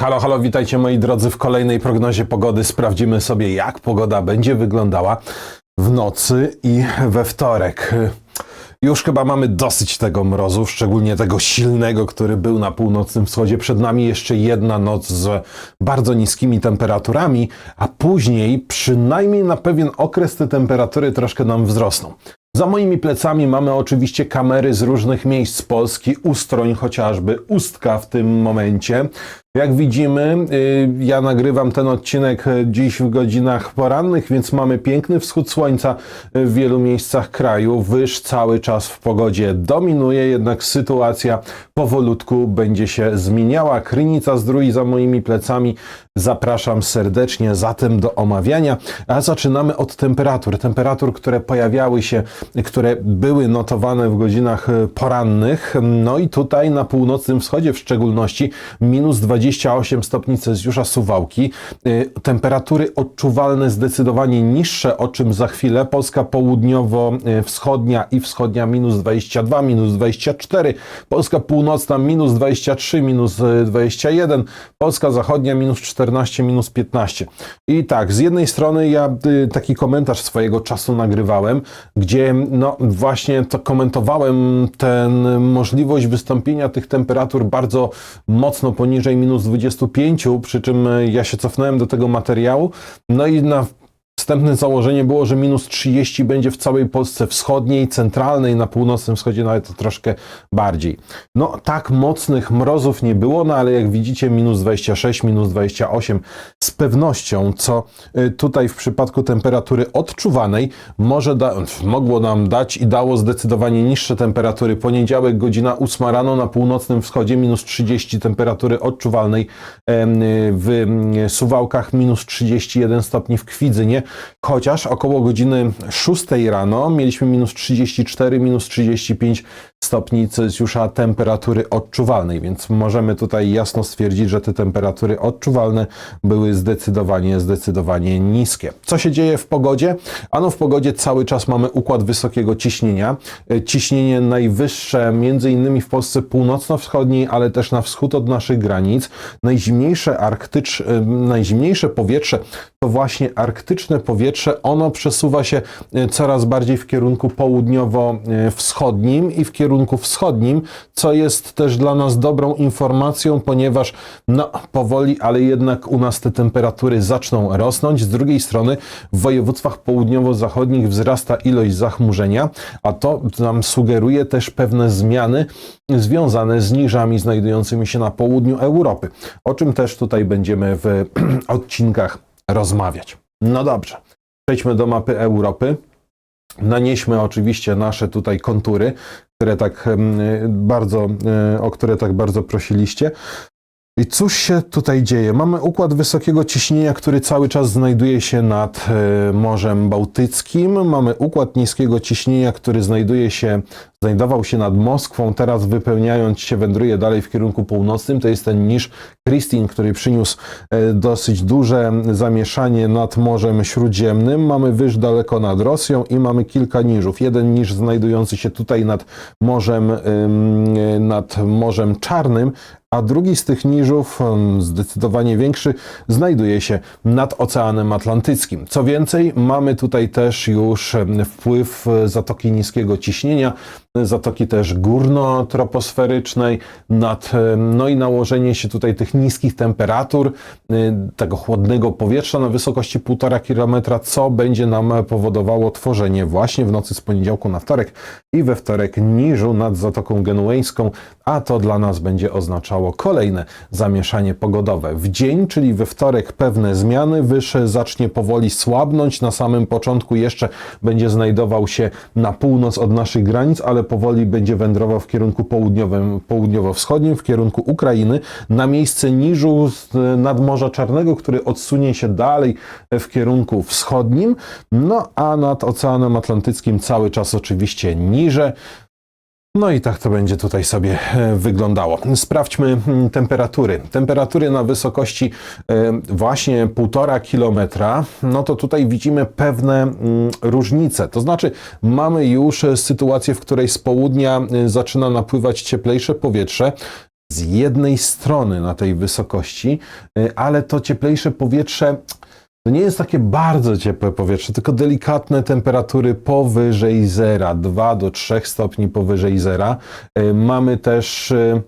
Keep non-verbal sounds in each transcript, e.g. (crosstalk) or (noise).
Halo, halo, witajcie moi drodzy w kolejnej prognozie pogody. Sprawdzimy sobie, jak pogoda będzie wyglądała w nocy i we wtorek. Już chyba mamy dosyć tego mrozu, szczególnie tego silnego, który był na północnym wschodzie. Przed nami jeszcze jedna noc z bardzo niskimi temperaturami, a później przynajmniej na pewien okres te temperatury troszkę nam wzrosną. Za moimi plecami mamy oczywiście kamery z różnych miejsc Polski, Ustroń chociażby, Ustka w tym momencie. Jak widzimy, y, ja nagrywam ten odcinek y, dziś w godzinach porannych, więc mamy piękny wschód słońca y, w wielu miejscach kraju. Wyż cały czas w pogodzie dominuje, jednak sytuacja powolutku będzie się zmieniała. Krynica Zdrój za moimi plecami. Zapraszam serdecznie zatem do omawiania, a zaczynamy od temperatur. Temperatur, które pojawiały się, które były notowane w godzinach porannych. No i tutaj na północnym wschodzie w szczególności minus 28 stopni Celsjusza Suwałki. Y, Temperatury odczuwalne zdecydowanie niższe, o czym za chwilę. Polska południowo-wschodnia i wschodnia minus 22, minus 24. Polska północna minus 23, minus y, 21. Polska zachodnia minus 14, minus 15. I tak, z jednej strony ja y, taki komentarz swojego czasu nagrywałem, gdzie no właśnie to komentowałem tę możliwość wystąpienia tych temperatur bardzo mocno poniżej minus 25, przy czym ja się cofnąłem do tego materiału, no i na Wstępne założenie było, że minus 30 będzie w całej Polsce wschodniej, centralnej, na północnym wschodzie nawet troszkę bardziej. No tak mocnych mrozów nie było, no ale jak widzicie minus 26, minus 28 z pewnością, co y, tutaj w przypadku temperatury odczuwanej może da, mogło nam dać i dało zdecydowanie niższe temperatury. Poniedziałek godzina 8 rano na północnym wschodzie minus 30 temperatury odczuwalnej em, w mm, Suwałkach, minus 31 stopni w Kwidzynie, chociaż około godziny 6 rano mieliśmy minus 34, minus 35 stopni Celsjusza temperatury odczuwalnej, więc możemy tutaj jasno stwierdzić, że te temperatury odczuwalne były zdecydowanie, zdecydowanie niskie. Co się dzieje w pogodzie? Ano w pogodzie cały czas mamy układ wysokiego ciśnienia. E, Ciśnienie najwyższe między innymi w Polsce północno-wschodniej, ale też na wschód od naszych granic. Najzimniejsze, arktycz, e, najzimniejsze powietrze to właśnie arktyczne powietrze. Ono przesuwa się e, coraz bardziej w kierunku południowo-wschodnim i w kierunku wschodnim, co jest też dla nas dobrą informacją, ponieważ no, powoli, ale jednak u nas te temperatury zaczną rosnąć. Z drugiej strony w województwach południowo-zachodnich wzrasta ilość zachmurzenia, a to nam sugeruje też pewne zmiany związane z niżami znajdującymi się na południu Europy, o czym też tutaj będziemy w (clears throat) odcinkach rozmawiać. No dobrze, przejdźmy do mapy Europy. Nanieśmy oczywiście nasze tutaj kontury, które tak bardzo, e, o które tak bardzo prosiliście. I cóż się tutaj dzieje? Mamy układ wysokiego ciśnienia, który cały czas znajduje się nad e, Morzem Bałtyckim. Mamy układ niskiego ciśnienia, który znajduje się, znajdował się nad Moskwą. Teraz wypełniając się, wędruje dalej w kierunku północnym. To jest ten niż Christine, który przyniósł e, dosyć duże zamieszanie nad Morzem Śródziemnym. Mamy wyż daleko nad Rosją i mamy kilka niżów. Jeden niż znajdujący się tutaj nad Morzem, ym, nad Morzem Czarnym, a drugi z tych niżów, zdecydowanie większy, znajduje się nad Oceanem Atlantyckim. Co więcej, mamy tutaj też już em, wpływ e, Zatoki Niskiego Ciśnienia, zatoki też górno-troposferycznej, nad, em, no i nałożenie się tutaj tych niskich temperatur, y, tego chłodnego powietrza na wysokości 1,5 km, co będzie nam powodowało tworzenie właśnie w nocy z poniedziałku na wtorek i we wtorek niżu nad Zatoką Genueńską, a to dla nas będzie oznaczało kolejne zamieszanie pogodowe. W dzień, czyli we wtorek pewne zmiany, wyż zacznie powoli słabnąć, na samym początku jeszcze będzie znajdował się na północ od naszych granic, ale powoli będzie wędrował w kierunku południowym, południowo-wschodnim, w kierunku Ukrainy, na miejsce niżu z nadmorza Czarnego, który odsunie się dalej w kierunku wschodnim, no a nad Oceanem Atlantyckim cały czas oczywiście niże. No i tak to będzie tutaj sobie e, wyglądało. Sprawdźmy mm, temperatury. Temperatury na wysokości e, właśnie 1,5 kilometra, no to tutaj widzimy pewne mm, różnice. To znaczy mamy już e, sytuację, w której z południa zaczyna napływać cieplejsze powietrze, z jednej strony na tej wysokości, ale to cieplejsze powietrze to nie jest takie bardzo ciepłe powietrze, tylko delikatne temperatury powyżej zera, 2 do 3 stopni powyżej zera. Y, Mamy też y,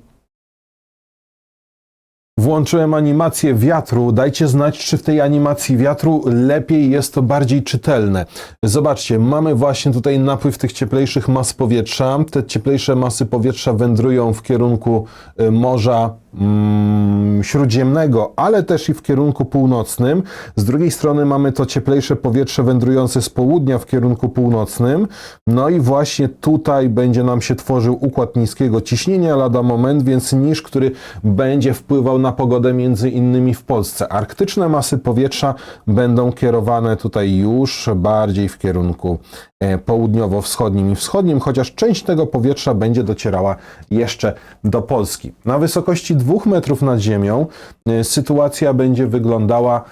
Włączyłem animację wiatru. Dajcie znać, czy w tej animacji wiatru lepiej jest to bardziej czytelne. Zobaczcie, mamy właśnie tutaj napływ tych cieplejszych mas powietrza. Te cieplejsze masy powietrza wędrują w kierunku y, Morza mm, Śródziemnego, ale też i w kierunku północnym. Z drugiej strony mamy to cieplejsze powietrze wędrujące z południa w kierunku północnym. No i właśnie tutaj będzie nam się tworzył układ niskiego ciśnienia lada moment, więc niż, który będzie wpływał na pogodę między innymi w Polsce. Arktyczne masy powietrza będą kierowane tutaj już bardziej w kierunku e, południowo-wschodnim i wschodnim, chociaż część tego powietrza będzie docierała jeszcze do Polski. Na wysokości 2 metrów nad ziemią e, sytuacja będzie wyglądała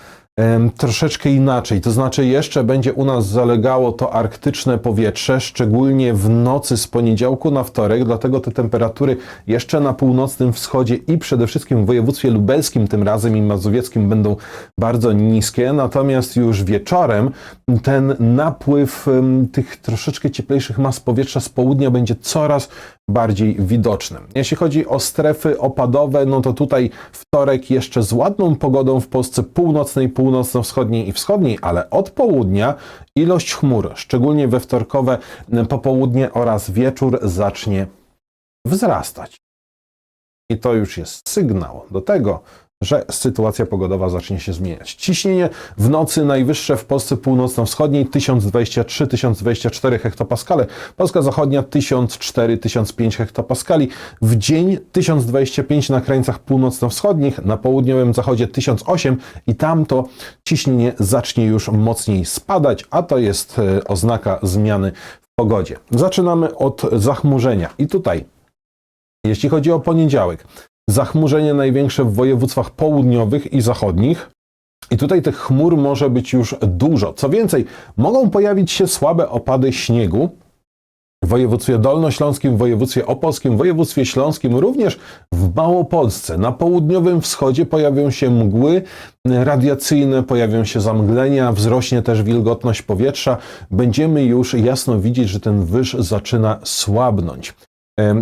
troszeczkę inaczej. To znaczy, jeszcze będzie u nas zalegało to arktyczne powietrze, szczególnie w nocy z poniedziałku na wtorek, dlatego te temperatury jeszcze na północnym wschodzie i przede wszystkim w województwie lubelskim, tym razem i mazowieckim, będą bardzo niskie. Natomiast już wieczorem ten napływ tych troszeczkę cieplejszych mas powietrza z południa będzie coraz bardziej widoczny. Jeśli chodzi o strefy opadowe, no to tutaj wtorek jeszcze z ładną pogodą w Polsce północnej, północno-wschodniej i wschodniej, ale od południa ilość chmur, szczególnie we wtorkowe popołudnie oraz wieczór zacznie wzrastać. I to już jest sygnał do tego, że sytuacja pogodowa zacznie się zmieniać. Ciśnienie w nocy najwyższe w Polsce północno-wschodniej 1023-1024 hektopaskale, Polska zachodnia 1004-1005 hektopaskali, w dzień 1025 na krańcach północno-wschodnich, na południowym zachodzie 1008 i tam to ciśnienie zacznie już mocniej spadać, a to jest e, oznaka zmiany w pogodzie. Zaczynamy od zachmurzenia i tutaj jeśli chodzi o poniedziałek, zachmurzenie największe w województwach południowych i zachodnich. I tutaj tych chmur może być już dużo. Co więcej, mogą pojawić się słabe opady śniegu w województwie dolnośląskim, w województwie opolskim, w województwie śląskim, również w Małopolsce. Na południowym wschodzie pojawią się mgły radiacyjne, pojawią się zamglenia, wzrośnie też wilgotność powietrza. Będziemy już jasno widzieć, że ten wyż zaczyna słabnąć.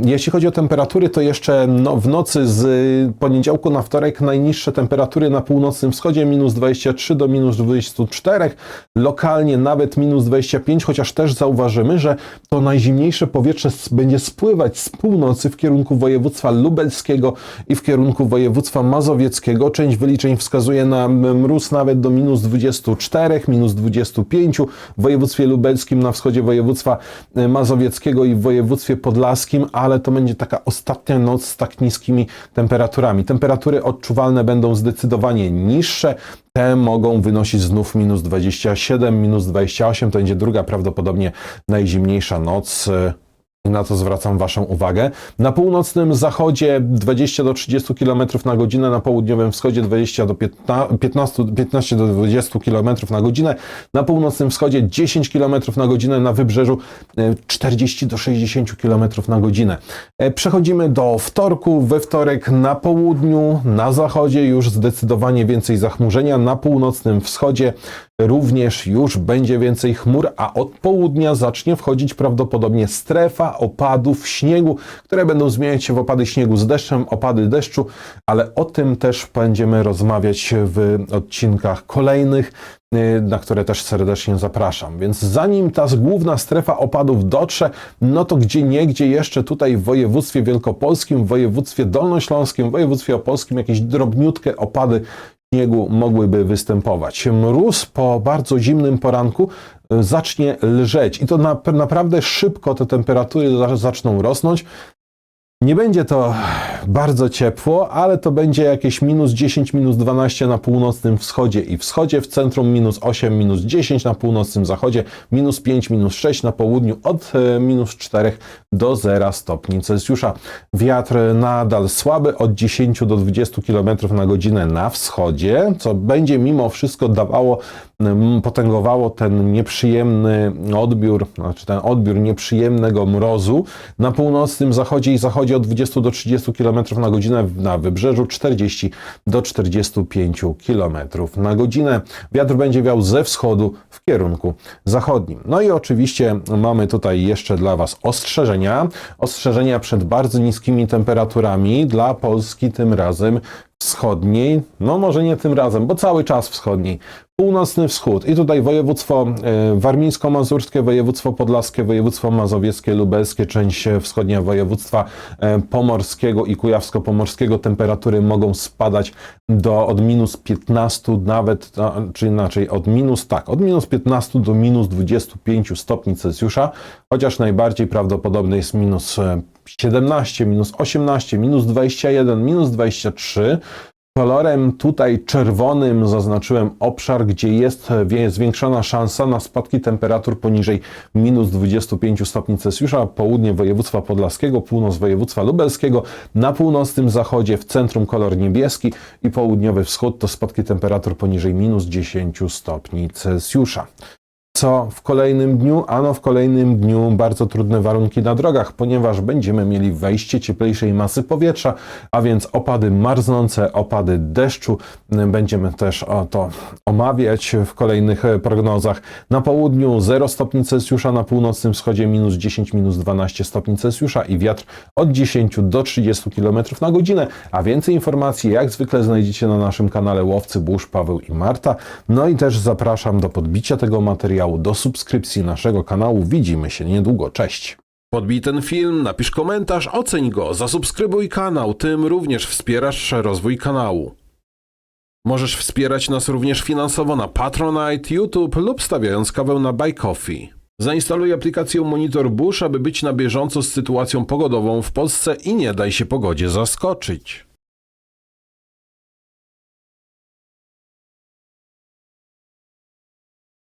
Jeśli chodzi o temperatury, to jeszcze no, w nocy z y, poniedziałku na wtorek najniższe temperatury na północnym wschodzie minus 23 do minus 24, lokalnie nawet minus 25, chociaż też zauważymy, że to najzimniejsze powietrze będzie spływać z północy w kierunku województwa lubelskiego i w kierunku województwa mazowieckiego. Część wyliczeń wskazuje na mróz nawet do minus 24, minus 25 w województwie lubelskim, na wschodzie województwa y, mazowieckiego i w województwie podlaskim, ale to będzie taka ostatnia noc z tak niskimi temperaturami. Temperatury odczuwalne będą zdecydowanie niższe. Te mogą wynosić znów minus 27, minus 28. To będzie druga prawdopodobnie najzimniejsza noc. Na to zwracam Waszą uwagę. Na północnym zachodzie 20 do 30 km na godzinę, na południowym wschodzie 20 do 15, 15, 15 do 20 km na godzinę, na północnym wschodzie 10 km na godzinę, na wybrzeżu e, 40 do 60 km na godzinę. E, Przechodzimy do wtorku. We wtorek na południu, na zachodzie już zdecydowanie więcej zachmurzenia, na północnym wschodzie również już będzie więcej chmur, a od południa zacznie wchodzić prawdopodobnie strefa opadów śniegu, które będą zmieniać się w opady śniegu z deszczem, opady deszczu, ale o tym też będziemy rozmawiać w odcinkach kolejnych, y, na które też serdecznie zapraszam. Więc zanim ta główna strefa opadów dotrze, no to gdzie niegdzie jeszcze tutaj w województwie wielkopolskim, w województwie dolnośląskim, w województwie opolskim jakieś drobniutkie opady śniegu mogłyby występować. Mróz po bardzo zimnym poranku zacznie lżeć i to na, naprawdę szybko te temperatury za- zaczną rosnąć. Nie będzie to bardzo ciepło, ale to będzie jakieś minus 10, minus 12 na północnym wschodzie i wschodzie, w centrum minus 8, minus 10 na północnym zachodzie, minus 5, minus 6 na południu, od e, minus 4 do 0 stopni Celsjusza. Wiatr nadal słaby, od 10 do 20 km na godzinę na wschodzie, co będzie mimo wszystko dawało, potęgowało ten nieprzyjemny odbiór, znaczy ten odbiór nieprzyjemnego mrozu. Na północnym zachodzie i zachodzie od 20 do 30 km na godzinę, na wybrzeżu 40 do 45 km na godzinę. Wiatr będzie wiał ze wschodu w kierunku zachodnim. No i oczywiście mamy tutaj jeszcze dla Was ostrzeżenia. Ostrzeżenia przed bardzo niskimi temperaturami dla Polski tym razem wschodniej, no może nie tym razem, bo cały czas wschodniej, północny wschód. I tutaj województwo e, warmińsko-mazurskie, województwo podlaskie, województwo mazowieckie, lubelskie, część wschodnia województwa e, pomorskiego i kujawsko-pomorskiego. Temperatury mogą spadać do od minus 15 nawet, czy inaczej od minus, tak, od minus 15 do minus 25 stopni Celsjusza, chociaż najbardziej prawdopodobne jest minus e, 17, minus 18, minus 21, minus 23. Kolorem tutaj czerwonym zaznaczyłem obszar, gdzie jest zwiększona szansa na spadki temperatur poniżej minus 25 stopni Celsjusza. Południe województwa podlaskiego, północ województwa lubelskiego, na północnym zachodzie, w centrum kolor niebieski i południowy wschód to spadki temperatur poniżej minus 10 stopni Celsjusza. Co w kolejnym dniu? Ano w kolejnym dniu bardzo trudne warunki na drogach, ponieważ będziemy mieli wejście cieplejszej masy powietrza, a więc opady marznące, opady deszczu. Będziemy też o to omawiać w kolejnych prognozach. Na południu 0 stopni Celsjusza, na północnym wschodzie minus 10, minus 12 stopni Celsjusza i wiatr od 10 do 30 km na godzinę. A więcej informacji jak zwykle znajdziecie na naszym kanale Łowcy Burz, Paweł i Marta. No i też zapraszam do podbicia tego materiału, do subskrypcji naszego kanału. Widzimy się niedługo. Cześć! Podbij ten film, napisz komentarz, oceń go, zasubskrybuj kanał, tym również wspierasz rozwój kanału. Możesz wspierać nas również finansowo na Patronite, YouTube lub stawiając kawę na Buy Coffee. Zainstaluj aplikację Monitor Bush, aby być na bieżąco z sytuacją pogodową w Polsce i nie daj się pogodzie zaskoczyć.